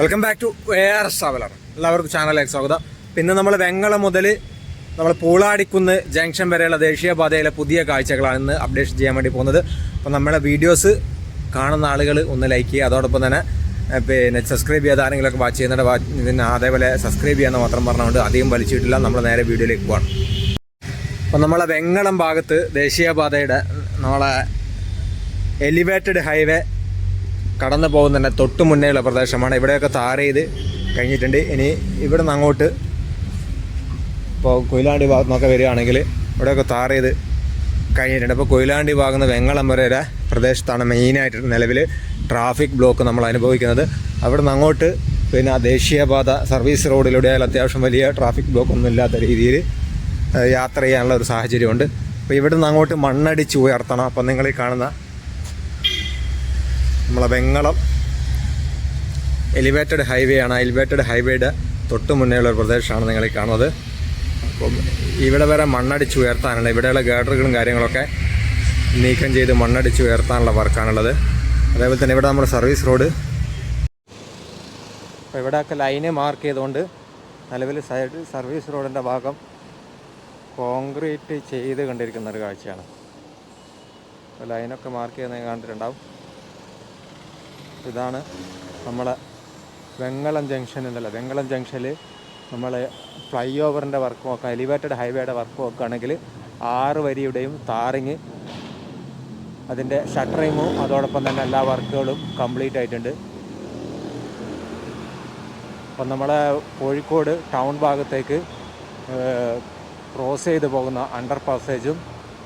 Welcome back to air traveller എല്ലാവർക്കും ചാനലിലേക്ക് സ്വാഗതം. പിന്നെ നമ്മൾ വെങ്ങളം മുതൽ നമ്മൾ പൂളാടിക്കുന്ന് ജംഗ്ഷൻ വരെയുള്ള ദേശീയപാതയിലെ പുതിയ കാഴ്ചകളാണ് ഇന്ന് അപ്ഡേഷൻ ചെയ്യാൻ വേണ്ടി പോകുന്നത്. അപ്പോൾ നമ്മളെ വീഡിയോസ് കാണുന്ന ആളുകൾ ഒന്ന് ലൈക്ക് ചെയ്യുക. അതോടൊപ്പം തന്നെ പിന്നെ സബ്സ്ക്രൈബ് ചെയ്യാതെ ആരെങ്കിലുമൊക്കെ വാച്ച് ചെയ്യുന്നുണ്ട് ഇതിന് അതേപോലെ സബ്സ്ക്രൈബ് ചെയ്യാന്ന് മാത്രം പറഞ്ഞുകൊണ്ട് അധികം വലിച്ചിട്ടില്ല. നമ്മൾ നേരെ വീഡിയോയിലേക്ക് പോകണം അപ്പോൾ നമ്മളെ വെങ്ങളം ഭാഗത്ത് ദേശീയപാതയുടെ നമ്മളെ എലിവേറ്റഡ് ഹൈവേ കടന്നു പോകുന്നതിന്റെ തൊട്ട് മുന്നേയുള്ള പ്രദേശമാണ്. ഇവിടെയൊക്കെ താർ ചെയ്ത് കഴിഞ്ഞിട്ടുണ്ട്. ഇനി ഇവിടെ നിന്ന് അങ്ങോട്ട് ഇപ്പോൾ കൊയിലാണ്ടി ഭാഗത്തു നിന്നൊക്കെ വരികയാണെങ്കിൽ ഇവിടെയൊക്കെ താർ ചെയ്ത് കഴിഞ്ഞിട്ടുണ്ട്. അപ്പോൾ കൊയിലാണ്ടി ഭാഗത്ത് വെങ്ങളം വരെ പ്രദേശത്താണ് മെയിനായിട്ട് നിലവിൽ ട്രാഫിക് ബ്ലോക്ക് നമ്മൾ അനുഭവിക്കുന്നത്. അവിടെ നിന്ന് അങ്ങോട്ട് പിന്നെ ദേശീയപാത സർവീസ് റോഡിലൂടെ ആയാലും അത്യാവശ്യം വലിയ ട്രാഫിക് ബ്ലോക്ക് ഒന്നും ഇല്ലാത്ത രീതിയിൽ യാത്ര ചെയ്യാനുള്ള ഒരു സാഹചര്യമുണ്ട്. അപ്പോൾ ഇവിടെ നിന്ന് അങ്ങോട്ട് മണ്ണടിച്ച് ഉയർത്തണം. അപ്പം നിങ്ങൾ ഈ കാണുന്ന നമ്മളെ വെങ്ങളം എലിവേറ്റഡ് ഹൈവേ ആണ്. എലിവേറ്റഡ് ഹൈവേയുടെ തൊട്ട് മുന്നേയുള്ള ഒരു പ്രദേശമാണ് നിങ്ങൾ ഈ കാണുന്നത്. അപ്പം ഇവിടെ വരെ മണ്ണടിച്ച് ഉയർത്താനുള്ള ഇവിടെയുള്ള ഗേഡറുകളും കാര്യങ്ങളൊക്കെ നീക്കം ചെയ്ത് മണ്ണടിച്ച് ഉയർത്താനുള്ള വർക്കാണുള്ളത്. അതേപോലെ തന്നെ ഇവിടെ നമ്മുടെ സർവീസ് റോഡ്. അപ്പോൾ ഇവിടെയൊക്കെ ലൈന് മാർക്ക് ചെയ്തുകൊണ്ട് നിലവിൽ സൈഡ് സർവീസ് റോഡിന്റെ ഭാഗം കോൺക്രീറ്റ് ചെയ്ത് കണ്ടിരിക്കുന്ന ഒരു കാഴ്ചയാണ്. അപ്പോൾ ലൈനൊക്കെ മാർക്ക് ചെയ്യുന്നത് കണ്ടിട്ടുണ്ടാവും. ഇതാണ് നമ്മളെ വെങ്ങളം ജംഗ്ഷൻ എന്നല്ല വെങ്ങളം ജംഗ്ഷനിൽ നമ്മൾ ഫ്ലൈ ഓവറിന്റെ വർക്ക് നോക്കാം എലിവേറ്റഡ് ഹൈവേയുടെ വർക്ക് നോക്കുകയാണെങ്കിൽ ആറ് വരിയുടെയും താറിങ് അതിന്റെ ഷട്ടറിങ്ങും അതോടൊപ്പം തന്നെ എല്ലാ വർക്കുകളും കംപ്ലീറ്റ് ആയിട്ടുണ്ട്. അപ്പം നമ്മളെ കോഴിക്കോട് ടൗൺ ഭാഗത്തേക്ക് ക്രോസ് ചെയ്ത് പോകുന്ന അണ്ടർ പാസേജും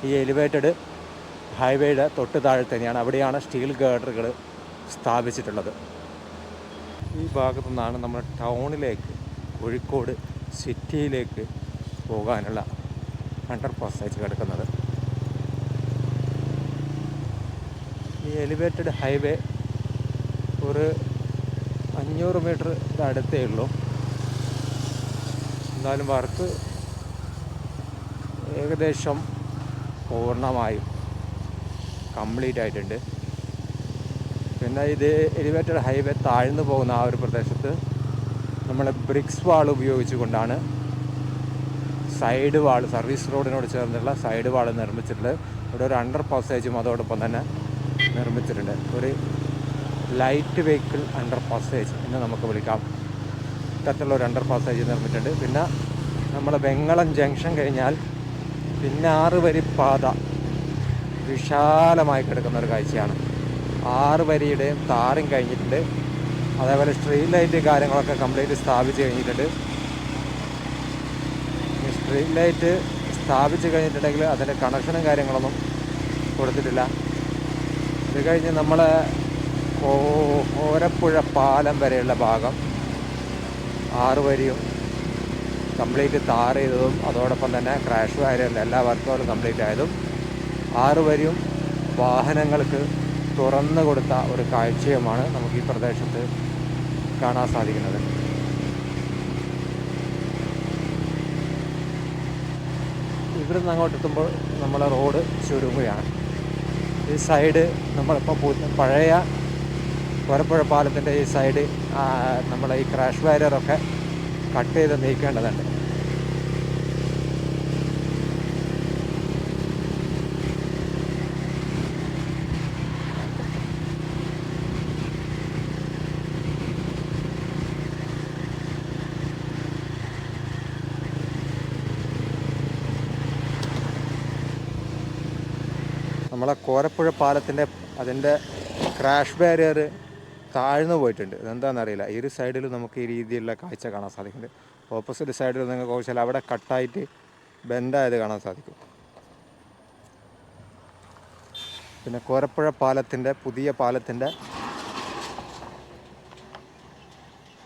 ഈ എലിവേറ്റഡ് ഹൈവേയുടെ തൊട്ട് താഴെ തന്നെയാണ്. അവിടെയാണ് സ്റ്റീൽ ഗേഡറുകൾ സ്ഥാപിച്ചിട്ടുള്ളത്. ഈ ഭാഗത്തു നിന്നാണ് നമ്മൾ ടൗണിലേക്ക് കോഴിക്കോട് സിറ്റിയിലേക്ക് പോകാനുള്ള അണ്ടർ പാസേജ് കിടക്കുന്നത്. ഈ എലിവേറ്റഡ് ഹൈവേ ഒരു അഞ്ഞൂറ് മീറ്റർ അടുത്തേ ഉള്ളൂ. എന്നാലും വർക്ക് ഏകദേശം പൂർണമായും കംപ്ലീറ്റ് ആയിട്ടുണ്ട്. പിന്നെ ഇത് എലിവേറ്റഡ് ഹൈവേ താഴ്ന്നു പോകുന്ന ആ ഒരു പ്രദേശത്ത് നമ്മൾ ബ്രിക്സ് വാൾ ഉപയോഗിച്ചുകൊണ്ടാണ് സൈഡ് വാൾ സർവീസ് റോഡിനോട് ചേർന്നുള്ള സൈഡ് വാൾ നിർമ്മിച്ചിട്ടുണ്ട് ഇവിടെ ഒരു അണ്ടർ പാസേജും അതോടൊപ്പം തന്നെ നിർമ്മിച്ചിട്ടുണ്ട്. ഒരു ലൈറ്റ് വെഹിക്കിൾ അണ്ടർ പാസേജ് എന്ന് നമുക്ക് വിളിക്കാം. ഇത്തരത്തിലുള്ള ഒരു അണ്ടർ പാസേജ് നിർമ്മിച്ചിട്ടുണ്ട്. പിന്നെ നമ്മൾ വെങ്ങളം ജംഗ്ഷൻ കഴിഞ്ഞാൽ പിന്നെ ആറ് വരി പാത വിശാലമായി കിടക്കുന്ന ഒരു കാഴ്ചയാണ്. ആറ് വരിയുടെയും താറും കഴിഞ്ഞിട്ടുണ്ട്. അതേപോലെ സ്ട്രീറ്റ് ലൈറ്റ് കാര്യങ്ങളൊക്കെ കംപ്ലീറ്റ് സ്ഥാപിച്ച് കഴിഞ്ഞിട്ടുണ്ട്. സ്ട്രീറ്റ് ലൈറ്റ് സ്ഥാപിച്ച് കഴിഞ്ഞിട്ടുണ്ടെങ്കിൽ അതിന്റെ കണക്ഷനും കാര്യങ്ങളൊന്നും കൊടുത്തിട്ടില്ല. ഇത് കഴിഞ്ഞ് നമ്മൾ ഓരപ്പുഴ പാലം വരെയുള്ള ഭാഗം ആറ് വരിയും കംപ്ലീറ്റ് താർ ചെയ്തതും അതോടൊപ്പം തന്നെ ക്രാഷ് കാര്യമല്ല എല്ലാ വർക്കുകളും കംപ്ലീറ്റ് ആയതും ആറ് വരിയും വാഹനങ്ങൾക്ക് തുറന്നു കൊടുത്ത ഒരു കാഴ്ചയുമാണ് നമുക്ക് ഈ പ്രദേശത്ത് കാണാൻ സാധിക്കുന്നത്. ഇവിടെ നിന്ന് അങ്ങോട്ട് എത്തുമ്പോൾ നമ്മളെ റോഡ് ചുരുങ്ങുകയാണ്. ഈ സൈഡ് നമ്മളിപ്പോൾ പഴയ കോരപ്പുഴ പാലത്തിന്റെ ഈ സൈഡ് നമ്മളെ ഈ ക്രാഷ് ബാരിയറൊക്കെ കട്ട് ചെയ്ത് നീക്കേണ്ടതുണ്ട്. നമ്മളെ കോരപ്പുഴ പാലത്തിന്റെ അതിന്റെ ക്രാഷ് ബാരിയർ താഴ്ന്നു പോയിട്ടുണ്ട്. ഇതെന്താണെന്നറിയില്ല ഈ ഒരു സൈഡിൽ നമുക്ക് ഈ രീതിയിലുള്ള കാഴ്ച കാണാൻ സാധിക്കുന്നുണ്ട്. ഓപ്പോസിറ്റ് സൈഡിൽ നിങ്ങൾക്ക് ചോദിച്ചാൽ അവിടെ കട്ടായിട്ട് ബെൻഡായത് കാണാൻ സാധിക്കും. പിന്നെ കോരപ്പുഴ പാലത്തിന്റെ പുതിയ പാലത്തിന്റെ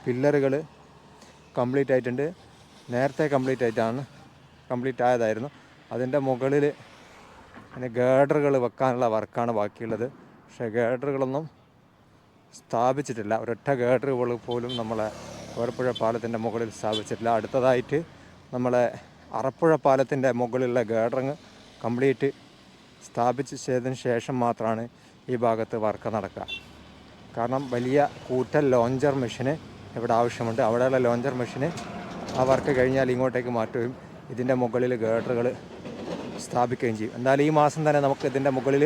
പില്ലറുകൾ കംപ്ലീറ്റ് ആയിട്ടുണ്ട്. നേരത്തെ കംപ്ലീറ്റ് ആയിട്ടാണ് കംപ്ലീറ്റ് ആയതായിരുന്നു. അതിന്റെ മുകളിൽ പിന്നെ ഗേഡറുകൾ വെക്കാനുള്ള വർക്കാണ് ബാക്കിയുള്ളത്. പക്ഷേ ഗേഡറുകളൊന്നും സ്ഥാപിച്ചിട്ടില്ല. ഒരൊറ്റ ഗേഡറുകൾ പോലും നമ്മളെ ഓരപ്പുഴ പാലത്തിന്റെ മുകളിൽ സ്ഥാപിച്ചിട്ടില്ല. അടുത്തതായിട്ട് നമ്മളെ അറപ്പുഴ പാലത്തിന്റെ മുകളിലുള്ള ഗേഡറിങ് കംപ്ലീറ്റ് സ്ഥാപിച്ച് ചെയ്തതിന് ശേഷം മാത്രമാണ് ഈ ഭാഗത്ത് വർക്ക് നടക്കുക. കാരണം വലിയ കൂറ്റൽ ലോഞ്ചർ മെഷീന് ഇവിടെ ആവശ്യമുണ്ട്. അവിടെയുള്ള ലോഞ്ചർ മെഷീന് ആ വർക്ക് കഴിഞ്ഞാൽ ഇങ്ങോട്ടേക്ക് മാറ്റുകയും ഇതിന്റെ മുകളിൽ ഗേഡറുകൾ സ്ഥാപിക്കുകയും ചെയ്യും. എന്തായാലും ഈ മാസം തന്നെ നമുക്ക് ഇതിന്റെ മുകളിൽ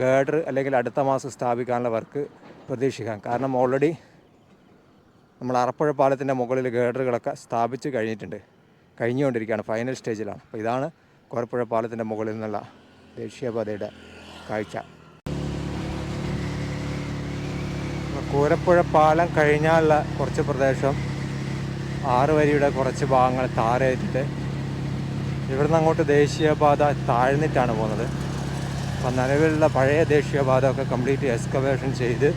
ഗേഡർ അല്ലെങ്കിൽ അടുത്ത മാസം സ്ഥാപിക്കാനുള്ള വർക്ക് പ്രതീക്ഷിക്കാം. കാരണം ഓൾറെഡി നമ്മൾ അറപ്പുഴ പാലത്തിന്റെ മുകളിൽ ഗേഡറുകളൊക്കെ സ്ഥാപിച്ച് കഴിഞ്ഞിട്ടുണ്ട്. കഴിഞ്ഞുകൊണ്ടിരിക്കുകയാണ് ഫൈനൽ സ്റ്റേജിലാണ് അപ്പോൾ ഇതാണ് കോരപ്പുഴ പാലത്തിന്റെ മുകളിൽ നിന്നുള്ള ദേശീയപാതയുടെ കാഴ്ച. കോരപ്പുഴ പാലം കഴിഞ്ഞാലുള്ള കുറച്ച് പ്രദേശം ആറ് വരിയുടെ കുറച്ച് ഭാഗങ്ങൾ താരേറ്റിട്ട് ഇവിടുന്ന് അങ്ങോട്ട് ദേശീയപാത താഴ്ന്നിട്ടാണ് പോകുന്നത്. അപ്പം നിലവിലുള്ള പഴയ ദേശീയപാത ഒക്കെ കംപ്ലീറ്റ് എക്സ്കവേഷൻ ചെയ്ത്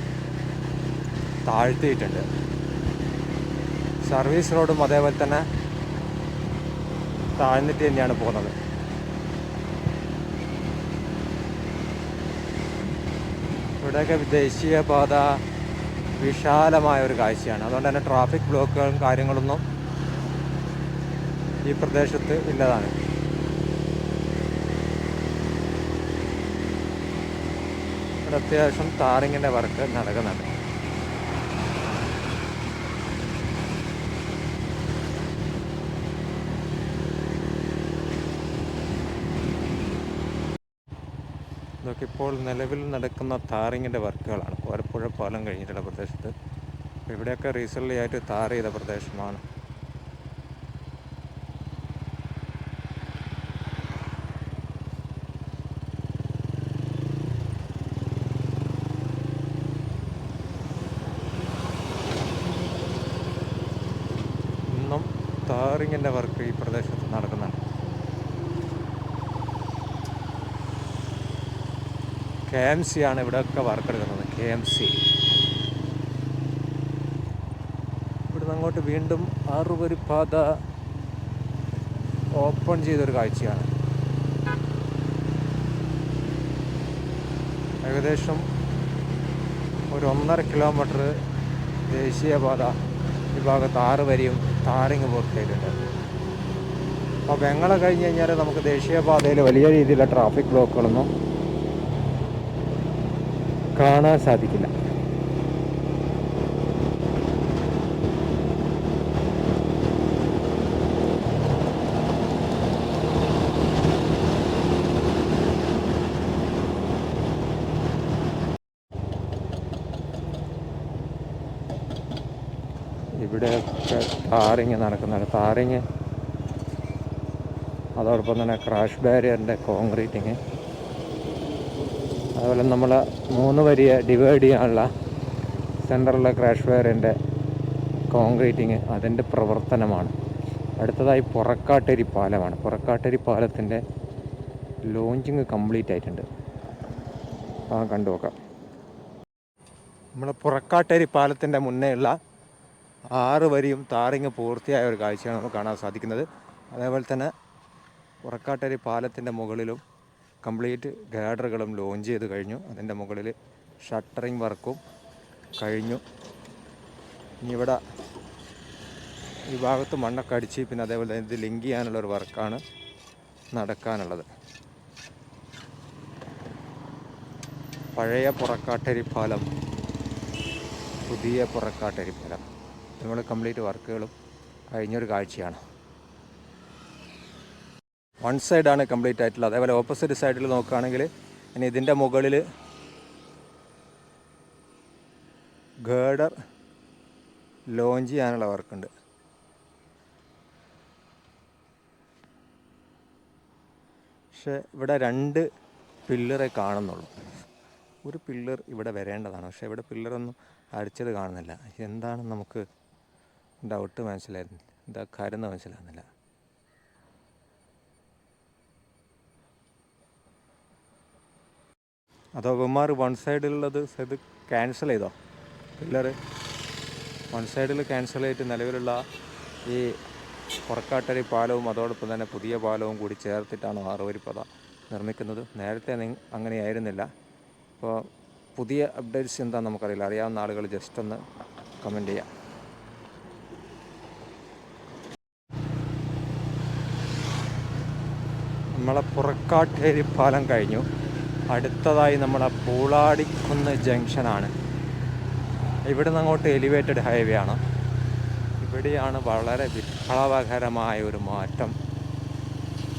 താഴ്ത്തിയിട്ടുണ്ട്. സർവീസ് റോഡും അതേപോലെ തന്നെ താഴ്ന്നിട്ട് തന്നെയാണ് പോകുന്നത്. ഇവിടെയൊക്കെ ദേശീയപാത വിശാലമായ ഒരു കാഴ്ചയാണ്. അതുകൊണ്ട് തന്നെ ട്രാഫിക് ബ്ലോക്കുകളും കാര്യങ്ങളൊന്നും ഈ പ്രദേശത്ത് ഇല്ലതാണ്. ഇവിടെ അത്യാവശ്യം താറിങ്ങിന്റെ വർക്ക് നടക്കുന്നുണ്ട്. ഇതൊക്കെ ഇപ്പോൾ നിലവിൽ നടക്കുന്ന താറിങ്ങിന്റെ വർക്കുകളാണ്. കോരപ്പുഴ പാലം കഴിഞ്ഞിട്ടുള്ള പ്രദേശത്ത്. ഇവിടെയൊക്കെ റീസെന്റ്ലി ആയിട്ട് താർ ചെയ്ത പ്രദേശമാണ് ഇന്നും താറിങ്ങിന്റെ വർക്ക് ഈ പ്രദേശത്ത് നടക്കുന്നുണ്ട് കെ എം സി ആണ് ഇവിടെയൊക്കെ വർക്ക് എടുക്കുന്നത് കെ എം സി ഇവിടുന്ന് അങ്ങോട്ട് വീണ്ടും ആറുവരി പാത ഓപ്പൺ ചെയ്തൊരു കാഴ്ചയാണ്. ഏകദേശം ഒരു ഒന്നര കിലോമീറ്റർ ദേശീയപാത ഈ ഭാഗത്ത് ആറ് വരിയും താറിങ് പൂർത്തിയായിട്ടുണ്ട്. അപ്പോൾ വെങ്ങളെ കഴിഞ്ഞ് കഴിഞ്ഞാൽ നമുക്ക് ദേശീയപാതയിൽ വലിയ രീതിയിലുള്ള ട്രാഫിക് ബ്ലോക്കുകളൊന്നും കാണാൻ സാധിക്കില്ല. ഇവിടെ താറിങ് നടക്കുന്നുണ്ട്. താറിങ് അതോടൊപ്പം തന്നെ ക്രാഷ് ബാരിയറിന്റെ കോൺക്രീറ്റിങ്. അതുപോലെ നമ്മൾ മൂന്ന് വരിയെ ഡിവൈഡ് ചെയ്യാനുള്ള സെന്ററിലെ ക്രാഷ് വെയറിന്റെ കോൺക്രീറ്റിങ് അതിന്റെ പ്രവർത്തനമാണ്. അടുത്തതായി പുറക്കാട്ടേരി പാലമാണ്. പുറക്കാട്ടേരി പാലത്തിന്റെ ലോഞ്ചിങ് കംപ്ലീറ്റ് ആയിട്ടുണ്ട്. ആ കണ്ടു നോക്കാം. നമ്മളെ പുറക്കാട്ടേരി പാലത്തിന്റെ മുന്നേ ഉള്ള ആറ് വരിയും താറിങ് പൂർത്തിയായ ഒരു കാഴ്ചയാണ് നമുക്ക് കാണാൻ സാധിക്കുന്നത്. അതേപോലെ തന്നെ പുറക്കാട്ടേരി പാലത്തിന്റെ മുകളിലും കംപ്ലീറ്റ് ഗാഡറുകളും ലോഞ്ച് ചെയ്ത് കഴിഞ്ഞു. അതിന്റെ മുകളിൽ ഷട്ടറിങ് വർക്കും കഴിഞ്ഞു. ഇനി ഇവിടെ ഈ ഭാഗത്ത് മണ്ണൊക്കെ അടിച്ച് പിന്നെ അതേപോലെ ഇത് ലിങ്ക് ചെയ്യാനുള്ള ഒരു വർക്കാണ് നടക്കാനുള്ളത്. പഴയ പുറക്കാട്ടരി പാലം പുതിയ പുറക്കാട്ടരി പാലം നമ്മൾ കംപ്ലീറ്റ് വർക്കുകളും കഴിഞ്ഞൊരു കാഴ്ചയാണ്. വൺ സൈഡാണ് കംപ്ലീറ്റ് ആയിട്ടുള്ളത്. അതേപോലെ ഓപ്പോസിറ്റ് സൈഡിൽ നോക്കുകയാണെങ്കിൽ ഇനി ഇതിന്റെ മുകളിൽ ഗേഡർ ലോഞ്ച് ചെയ്യാനുള്ള വർക്കുണ്ട്. പക്ഷേ ഇവിടെ രണ്ട് പില്ലറെ കാണുന്നുള്ളൂ. ഒരു പില്ലർ ഇവിടെ വരേണ്ടതാണ്. പക്ഷേ ഇവിടെ പില്ലറൊന്നും അടിച്ചത് കാണുന്നില്ല. എന്താണെന്ന് നമുക്ക് ഡൗട്ട് മനസ്സിലായിരുന്നു എന്താ കാര്യം മനസ്സിലാകുന്നില്ല. അതോ ഇവന്മാർ വൺ സൈഡിലുള്ളത് ഇത് ക്യാൻസൽ ചെയ്തോ? പിള്ളേർ വൺ സൈഡിൽ ക്യാൻസൽ ചെയ്തിട്ട് നിലവിലുള്ള ഈ പുറക്കാട്ടരി പാലവും അതോടൊപ്പം തന്നെ പുതിയ പാലവും കൂടി ചേർത്തിട്ടാണ് ആറുവരിപ്പത നിർമ്മിക്കുന്നത്. നേരത്തെ അങ്ങനെയായിരുന്നില്ല. അപ്പോൾ പുതിയ അപ്ഡേറ്റ്സ് എന്താണെന്ന് നമുക്കറിയില്ല. അറിയാവുന്ന ആളുകൾ ജസ്റ്റ് ഒന്ന് കമന്റ് ചെയ്യാം. നമ്മളെ പുറക്കാട്ടേരി പാലം കഴിഞ്ഞു. അടുത്തതായി നമ്മുടെ പൂളാടിക്കുന്ന് ജംഗ്ഷനാണ്. ഇവിടുന്ന് അങ്ങോട്ട് എലിവേറ്റഡ് ഹൈവേ ആണ്. ഇവിടെയാണ് വളരെ വിപ്ലവകരമായ ഒരു മാറ്റം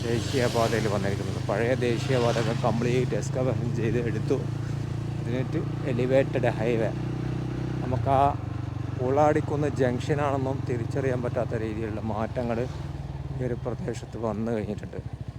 ദേശീയപാതയിൽ വന്നിരിക്കുന്നത്. പഴയ ദേശീയപാതകൾ കംപ്ലീറ്റ് എസ്കവർ ചെയ്ത് എടുത്തു. എന്നിട്ട് എലിവേറ്റഡ് ഹൈവേ നമുക്ക് ആ പൂളാടിക്കുന്ന് ജംഗ്ഷനാണെന്നും തിരിച്ചറിയാൻ പറ്റാത്ത രീതിയിലുള്ള മാറ്റങ്ങൾ ഈ ഒരു പ്രദേശത്ത് വന്നു കഴിഞ്ഞിട്ടുണ്ട്.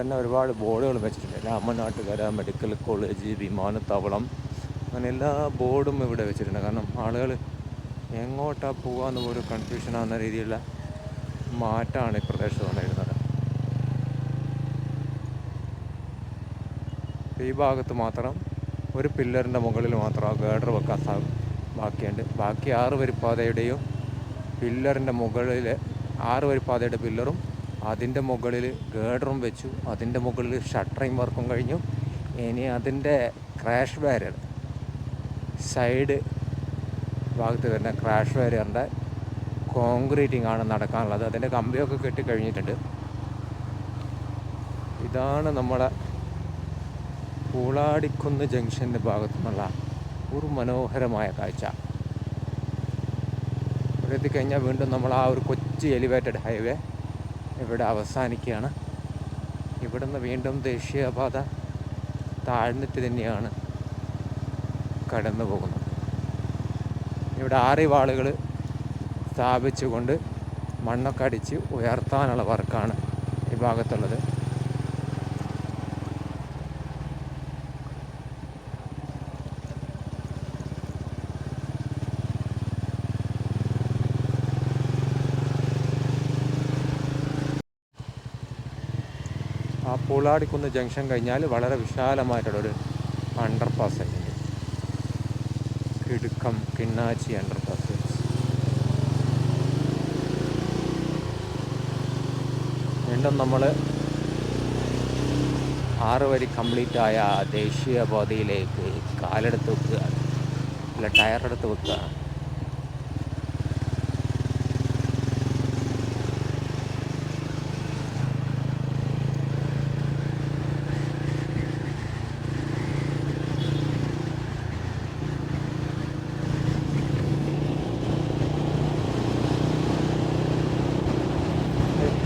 തന്നെ ഒരുപാട് ബോർഡുകൾ വെച്ചിട്ടുണ്ട്. രാമനാട്ടുകര മെഡിക്കൽ കോളേജ് വിമാനത്താവളം അങ്ങനെ എല്ലാ ബോർഡും ഇവിടെ വെച്ചിട്ടുണ്ട്. കാരണം ആളുകൾ എങ്ങോട്ടാണ് പോകാന്ന് ഒരു കൺഫ്യൂഷൻ ആവുന്ന രീതിയിലുള്ള മാറ്റമാണ് ഈ പ്രദേശത്ത് വന്നിരുന്നത് ഈ ഭാഗത്ത് മാത്രം ഒരു പില്ലറിന്റെ മുകളിൽ മാത്രം ഗേഡർ വെക്കാൻ ബാക്കിയുണ്ട്. ബാക്കി ആറ് വരിപ്പാതയുടെയും പില്ലറിന്റെ മുകളിൽ ആറ് വരിപ്പാതയുടെ പില്ലറും അതിന്റെ മുകളിൽ ഗേഡറും വെച്ചു. അതിന്റെ മുകളിൽ ഷട്ടറിങ് വർക്കും കഴിഞ്ഞു. ഇനി അതിന്റെ ക്രാഷ് ബാരിയർ. സൈഡ് ഭാഗത്ത് വരുന്ന ക്രാഷ് ബാരിയറിന്റെ കോൺക്രീറ്റിംഗ് ആണ് നടക്കാനുള്ളത്. അതിന്റെ കമ്പിയൊക്കെ കെട്ടി കഴിഞ്ഞിട്ടുണ്ട്. ഇതാണ് നമ്മുടെ പൂളാടിക്കുന്ന് ജംഗ്ഷന്റെ ഭാഗത്തു നിന്നുള്ള ഒരു മനോഹരമായ കാഴ്ച. ഇവിടെ എത്തിക്കഴിഞ്ഞാൽ വീണ്ടും നമ്മൾ ആ ഒരു കൊച്ചി എലിവേറ്റഡ് ഹൈവേ ഇവിടെ അവസാനിക്കുകയാണ്. ഇവിടുന്ന് വീണ്ടും ദേശീയപാത താഴ്ന്നിട്ട് തന്നെയാണ് കടന്നു പോകുന്നത് ഇവിടെ ആറിവാളുകൾ സ്ഥാപിച്ചുകൊണ്ട് മണ്ണൊക്കെ അടിച്ച് ഉയർത്താനുള്ള വർക്കാണ് ഈ ഭാഗത്തുള്ളത്. ആ ജംഗ്ഷൻ കഴിഞ്ഞാൽ വളരെ വിശാലമായിട്ടുള്ളൊരു അണ്ടർപാസ് ഉണ്ട് കിടുക്കം കിണ്ണാച്ചി അണ്ടർപാസ് വീണ്ടും നമ്മൾ ആറ് വരി കംപ്ലീറ്റ് ആയ ദേശീയ ദേശീയപാതയിലേക്ക് കാലെടുത്ത് വെക്കുക. അല്ല ടയറെടുത്ത് വെക്കുക.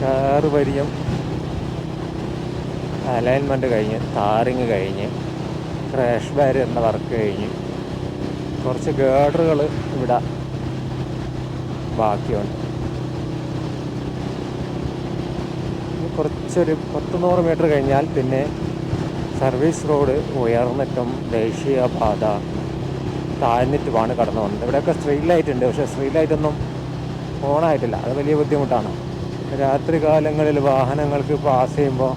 കാറ് പരിചയം അലൈൻമെന്റ് കഴിഞ്ഞ് താറിങ് കഴിഞ്ഞ് ക്രാഷ് എന്ന വർക്ക് കഴിഞ്ഞ് കുറച്ച് ഗേഡറുകൾ ഇവിടെ ബാക്കിയുണ്ട്. കുറച്ചൊരു പത്ത് നൂറ് മീറ്റർ കഴിഞ്ഞാൽ പിന്നെ സർവീസ് റോഡ് ഉയർന്നിട്ടും ദേശീയപാത താഴ്ന്നിട്ടുമാണ് കടന്നു പോകുന്നത് ഇവിടെയൊക്കെ സ്ട്രീറ്റ് ലൈറ്റ് ഉണ്ട് പക്ഷേ സ്ട്രീറ്റ് ലൈറ്റൊന്നും ഓണായിട്ടില്ല അത് വലിയ ബുദ്ധിമുട്ടാണ്. രാത്രി കാലങ്ങളിൽ വാഹനങ്ങൾക്ക് പാസ് ചെയ്യുമ്പോൾ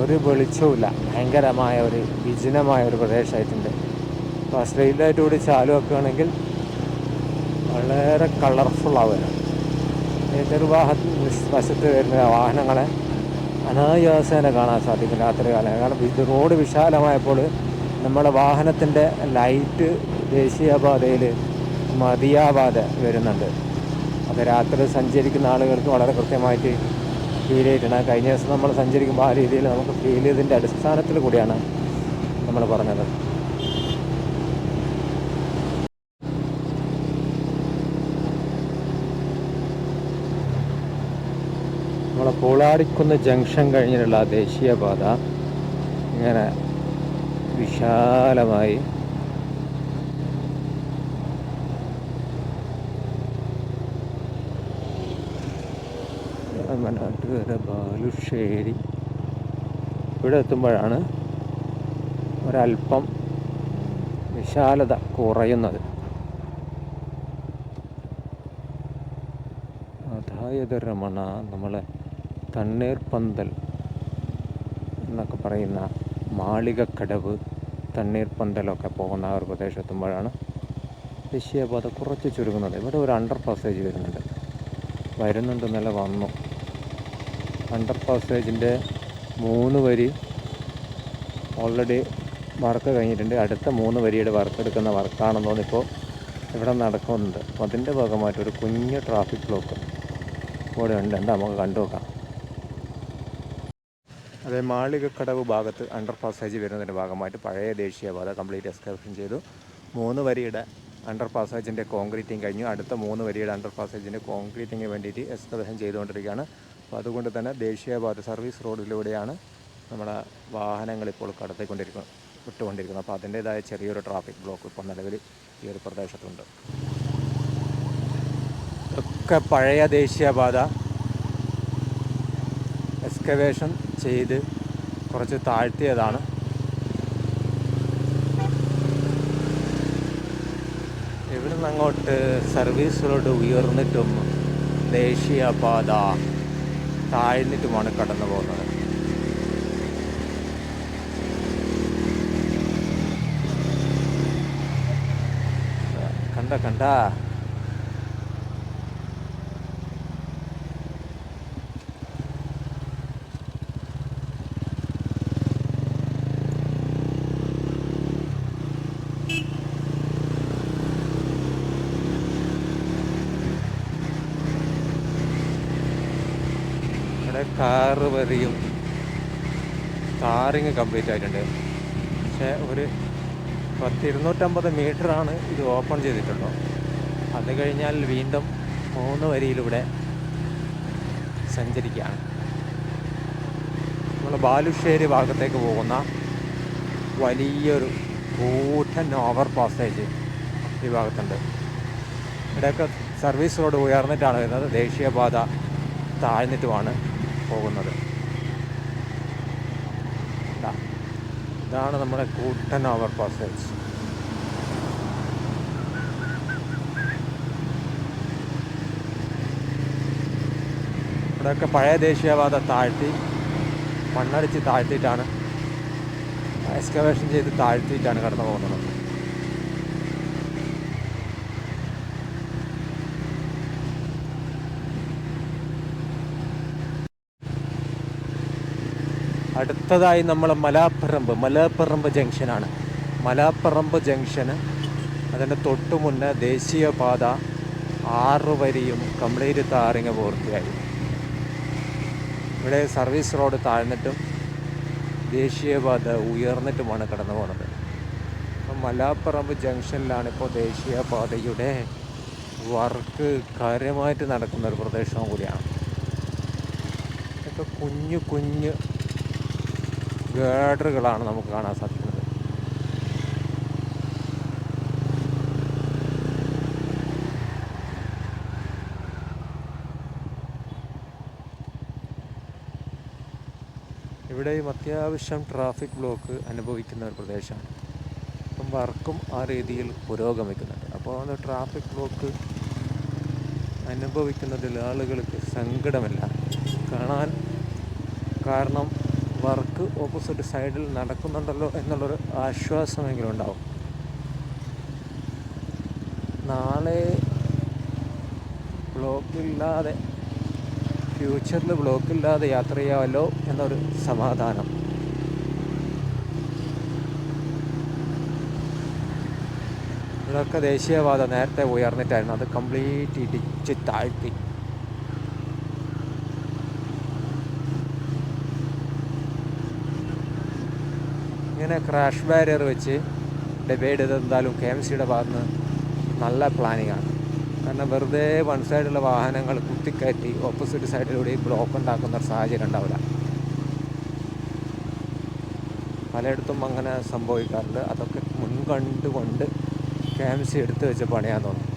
ഒരു വെളിച്ചവുമില്ല. ഭയങ്കരമായ ഒരു വിജനമായ ഒരു പ്രദേശമായിട്ടുണ്ട്. അപ്പോൾ ലൈറ്റ് കൂടി ചാലു വെക്കുകയാണെങ്കിൽ വളരെ കളർഫുൾ ആവുകയാണ്. ഏതൊരു എതിർവാഹ വശത്ത് വരുന്ന വാഹനങ്ങളെ അനായാസേന കാണാൻ സാധിക്കും രാത്രി കാലം കാരണം ഇത് റോഡ് വിശാലമായപ്പോൾ നമ്മുടെ വാഹനത്തിന്റെ ലൈറ്റ് ദേശീയപാതയിൽ മതിയാവാതെ വരുന്നുണ്ട്. അത് രാത്രി സഞ്ചരിക്കുന്ന ആളുകൾക്ക് വളരെ കൃത്യമായിട്ട് ഫീൽ ചെയ്തിട്ടുണ്ട്. കഴിഞ്ഞ ദിവസം നമ്മൾ സഞ്ചരിക്കുമ്പോൾ ആ രീതിയിൽ നമുക്ക് ഫീൽ ചെയ്തതിന്റെ അടിസ്ഥാനത്തിൽ കൂടിയാണ് നമ്മൾ പറഞ്ഞത്. നമ്മളെ പൂളാടിക്കുന്ന് ജംഗ്ഷൻ കഴിഞ്ഞിട്ടുള്ള ദേശീയപാത ഇങ്ങനെ വിശാലമായി രാമനാട്ടുകര ബാലുശ്ശേരി ഇവിടെ എത്തുമ്പോഴാണ് ഒരല്പം വിശാലത കുറയുന്നത്. അതായത് രമണ നമ്മളെ തണ്ണീർപ്പന്തൽ എന്നൊക്കെ പറയുന്ന മാളികക്കടവ് തണ്ണീർപ്പന്തലൊക്കെ പോകുന്ന ഒരു പ്രദേശത്തുമ്പോഴാണ് ദേശീയപാത കുറച്ച് ചുരുങ്ങുന്നത്. ഇവിടെ ഒരു അണ്ടർ പാസേജ് വരുന്നുണ്ട്. വരുന്നുണ്ടെന്നല്ല വന്നു. അണ്ടർ പാസേജിന്റെ മൂന്ന് വരി ഓൾറെഡി വർക്ക് കഴിഞ്ഞിട്ടുണ്ട്. അടുത്ത മൂന്ന് വരിയുടെ വർക്ക് എടുക്കുന്ന വർക്കാണെന്ന് തോന്നിപ്പോൾ ഇവിടെ നടക്കുന്നുണ്ട്. അപ്പോൾ അതിന്റെ ഭാഗമായിട്ട് ഒരു കുഞ്ഞു ട്രാഫിക് ബ്ലോക്ക് ഇവിടെ ഉണ്ട്. എന്താ നമുക്ക് കണ്ടു നോക്കാം. അതെ മാളികക്കടവ് ഭാഗത്ത് അണ്ടർ പാസേജ് വരുന്നതിന്റെ ഭാഗമായിട്ട് പഴയ ദേശീയപാത കംപ്ലീറ്റ് എക്സ്കർഷൻ ചെയ്തു. മൂന്ന് വരിയുടെ അണ്ടർ പാസേജിന്റെ കോൺക്രീറ്റിംഗ് കഴിഞ്ഞു. അടുത്ത മൂന്ന് വരിയുടെ അണ്ടർ പാസേജിന്റെ കോൺക്രീറ്റിങ്ങിന് വേണ്ടിയിട്ട് എക്സ്കർഷൻ ചെയ്തുകൊണ്ടിരിക്കുകയാണ്. അപ്പോൾ അതുകൊണ്ട് തന്നെ ദേശീയപാത സർവീസ് റോഡിലൂടെയാണ് നമ്മുടെ വാഹനങ്ങൾ ഇപ്പോൾ കടത്തിക്കൊണ്ടിരിക്കുന്നത് വിട്ടുകൊണ്ടിരിക്കുന്നത്. അപ്പോൾ അതിന്റേതായ ചെറിയൊരു ട്രാഫിക് ബ്ലോക്ക് ഇപ്പോൾ നിലവിൽ ഈ ഒരു പ്രദേശത്തുണ്ട്. ഒക്കെ പഴയ ദേശീയപാത എക്സ്കവേഷൻ ചെയ്ത് കുറച്ച് താഴ്ത്തിയതാണ്. ഇവിടുന്ന് അങ്ങോട്ട് സർവീസ് റോഡ് ഉയർന്നിട്ടും ദേശീയപാത താഴ്ന്നിട്ടുമാണ് കടന്നു പോകുന്നത്. കണ്ട കണ്ട ഇവിടെ കാറ് വരെയും കാറിങ് കംപ്ലീറ്റ് ആയിട്ടുണ്ട്. പക്ഷേ ഒരു പത്തിരുന്നൂറ്റമ്പത് മീറ്ററാണ് ഇത് ഓപ്പൺ ചെയ്തിട്ടുള്ളത് അത് കഴിഞ്ഞാൽ വീണ്ടും മൂന്ന് വരിയിലൂടെ സഞ്ചരിക്കുകയാണ്. നമ്മൾ ബാലുശ്ശേരി ഭാഗത്തേക്ക് പോകുന്ന വലിയൊരു കൂട്ടൻ ഓവർ പാസേജ് ഈ ഭാഗത്തുണ്ട്. ഇവിടെയൊക്കെ സർവീസ് റോഡ് ഉയർന്നിട്ടാണ് വരുന്നത്. ദേശീയപാത താഴ്ന്നിട്ടുമാണ്. പോകുന്നത് ഇതാ. ഇതാണ് നമ്മുടെ കൂട്ടൻ ഓവർ പാസേജ് ഇവിടെയൊക്കെ പഴയ ദേശീയപാത താഴ്ത്തി മണ്ണടിച്ച് താഴ്ത്തിയിട്ടാണ് എക്സ്കവേഷൻ ചെയ്ത് താഴ്ത്തിയിട്ടാണ് കടന്നു പോകുന്നത് അടുത്തതായി നമ്മൾ മലാപ്പറമ്പ് മലാപ്പറമ്പ് ജംഗ്ഷനാണ് മലാപ്പറമ്പ് ജംഗ്ഷന് അതിന്റെ തൊട്ടു മുന്നേ ദേശീയപാത ആറ് വരിയും കംപ്ലീറ്റ് താറിങ് പൂർത്തിയായി. ഇവിടെ സർവീസ് റോഡ് താഴ്ന്നിട്ടും ദേശീയപാത ഉയർന്നിട്ടുമാണ് കടന്നു പോകുന്നത് മലാപ്പറമ്പ് ജംഗ്ഷനിലാണ് ഇപ്പോൾ ദേശീയപാതയുടെ വർക്ക് കാര്യമായിട്ട് നടക്കുന്ന ഒരു പ്രദേശവും കൂടിയാണ്. ഇതൊക്കെ കുഞ്ഞു കുഞ്ഞു ഗേഡറുകളാണ് നമുക്ക് കാണാൻ സാധിക്കുന്നത്. ഇവിടെയും അത്യാവശ്യം ട്രാഫിക് ബ്ലോക്ക് അനുഭവിക്കുന്ന ഒരു പ്രദേശമാണ്. അപ്പം വർക്കും ആ രീതിയിൽ പുരോഗമിക്കുന്നുണ്ട്. അപ്പോൾ അത് ട്രാഫിക് ബ്ലോക്ക് അനുഭവിക്കുന്നതിൽ ആളുകൾക്ക് സങ്കടമില്ല. കാണാൻ കാരണം വർക്ക് ഓപ്പോസിറ്റ് സൈഡിൽ നടക്കുന്നുണ്ടല്ലോ എന്നുള്ളൊരു ആശ്വാസമെങ്കിലും ഉണ്ടാവും നാളെ ബ്ലോക്കില്ലാതെ ഫ്യൂച്ചറിൽ ബ്ലോക്കില്ലാതെ യാത്ര ചെയ്യാമല്ലോ എന്നൊരു സമാധാനം. ഇതൊക്കെ ദേശീയപാത നേരത്തെ ഉയർന്നിട്ടായിരുന്നു. അത് കംപ്ലീറ്റ് ഇടിച്ച് താഴ്ത്തി. ഇങ്ങനെ ക്രാഷ് ബാരിയർ വെച്ച് ഡിവൈഡ് ചെയ്ത് എന്തായാലും കെ എം സിയുടെ ഭാഗത്ത് നല്ല പ്ലാനിങ് ആണ്. കാരണം വെറുതെ വൺ സൈഡുള്ള വാഹനങ്ങൾ കുത്തിക്കയറ്റി ഓപ്പോസിറ്റ് സൈഡിലൂടെ ബ്ലോക്ക് ഉണ്ടാക്കുന്ന ഒരു സാഹചര്യം ഉണ്ടാവില്ല. പലയിടത്തും അങ്ങനെ സംഭവിക്കാറുണ്ട്. അതൊക്കെ മുൻകണ്ടുകൊണ്ട് കെ എം സി എടുത്ത് വെച്ച് പണിയാൻ തോന്നുന്നു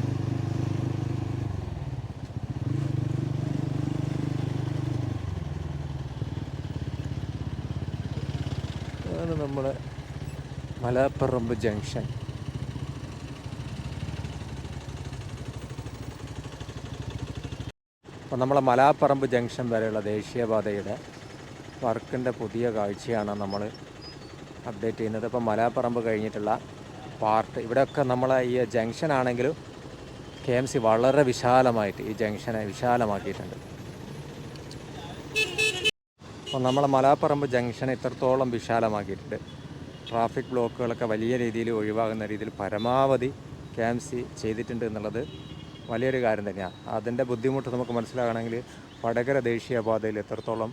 അതാണ് നമ്മുടെ മലപ്പറമ്പ് ജംഗ്ഷൻ. അപ്പോൾ നമ്മളെ മലാപ്പറമ്പ് ജംഗ്ഷൻ വരെയുള്ള ദേശീയപാതയുടെ വർക്കിന്റെ പുതിയ കാഴ്ചയാണ് നമ്മൾ അപ്ഡേറ്റ് ചെയ്യുന്നത്. ഇപ്പോൾ മലാപ്പറമ്പ് കഴിഞ്ഞിട്ടുള്ള പാർട്ട്. ഇവിടെയൊക്കെ നമ്മളെ ഈ ജംഗ്ഷൻ ആണെങ്കിലും കെ എം സി വളരെ വിശാലമായിട്ട് ഈ ജംഗ്ഷനെ വിശാലമാക്കിയിട്ടുണ്ട്. അപ്പോൾ നമ്മളെ മലാപ്പറമ്പ് ജംഗ്ഷൻ ഇത്രത്തോളം വിശാലമാക്കിയിട്ടുണ്ട്. ട്രാഫിക് ബ്ലോക്കുകളൊക്കെ വലിയ രീതിയിൽ ഒഴിവാകുന്ന രീതിയിൽ പരമാവധി കെ എം സി ചെയ്തിട്ടുണ്ട് എന്നുള്ളത് വലിയൊരു കാര്യം തന്നെയാണ്. അതിന്റെ ബുദ്ധിമുട്ട് നമുക്ക് മനസ്സിലാകണമെങ്കിൽ വടകര ദേശീയപാതയിൽ എത്രത്തോളം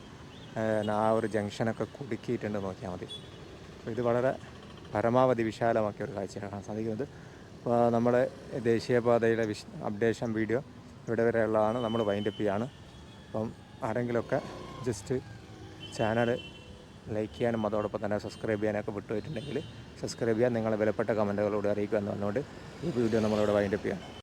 ആ ഒരു ജംഗ്ഷനൊക്കെ കുടുക്കിയിട്ടുണ്ട് നോക്കിയാൽ മതി. അപ്പോൾ ഇത് വളരെ പരമാവധി വിശാലമാക്കിയ ഒരു കാഴ്ചയാണ് കാണാൻ സാധിക്കുന്നത്. അപ്പോൾ നമ്മുടെ ദേശീയപാതയുടെ വിശ് അപ്ഡേഷൻ വീഡിയോ ഇവിടെ വരെയുള്ളതാണ്. നമ്മൾ വൈൻഡപ്പ് ചെയ്യാണ്. അപ്പം ആരെങ്കിലുമൊക്കെ ജസ്റ്റ് ചാനൽ ലൈക്ക് ചെയ്യാനും അതോടൊപ്പം തന്നെ സബ്സ്ക്രൈബ് ചെയ്യാനൊക്കെ വിട്ടുപോയിട്ടുണ്ടെങ്കിൽ സബ്സ്ക്രൈബ് ചെയ്യാൻ നിങ്ങളെ വിലപ്പെട്ട കമന്റുകളോട് അറിയിക്കുക എന്ന് പറഞ്ഞുകൊണ്ട് ഈ വീഡിയോ നമ്മളിവിടെ വൈൻഡപ്പ് ചെയ്യാം